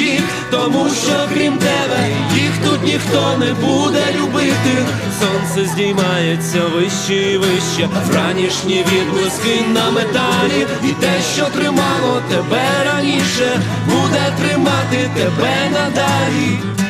і любиш їх, тому що крім тебе їх тут ніхто не буде любити. Сонце здіймається вище і вище, вранішні відблиски на металі, і те, що тримало тебе раніше, буде тримати тебе надалі.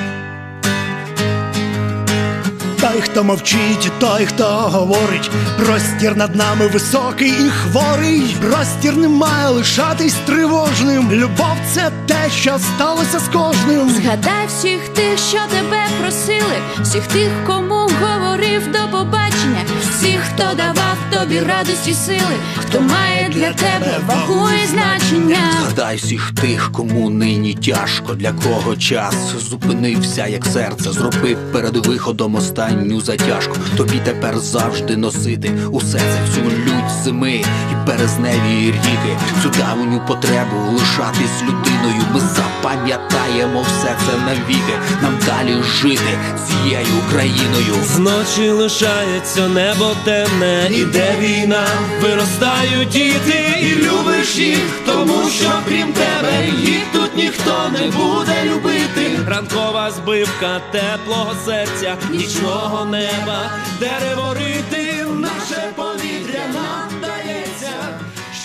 Той, хто мовчить, той, хто говорить, простір над нами високий і хворий. Простір не має лишатись тривожним. Любов це те, що сталося з кожним. Згадай всіх тих, що тебе просили, всіх тих, кому говорив до побачення, всіх, хто давав тобі радості сили, хто має для тебе вагу і значення. Згадай всіх тих, кому нині тяжко, для кого час зупинився, як серце, зробив перед виходом останню затяжку. Тобі тепер завжди носити усе це цю лють зими і березневі ріки, цю давню потребу лишатись людиною. Ми запам'ятаємо все це навіки. Нам далі жити цією Україною. Зночі лишається небо темне, іде війна, виростають діти, і любиш їх, тому що крім тебе їх тут ніхто не буде любити. Ранкова збивка теплого серця, нічного неба, дерево рити, наше повітря нам дається,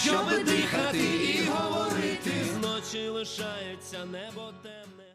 щоби дихати і говорити. Зночі лишається небо темне.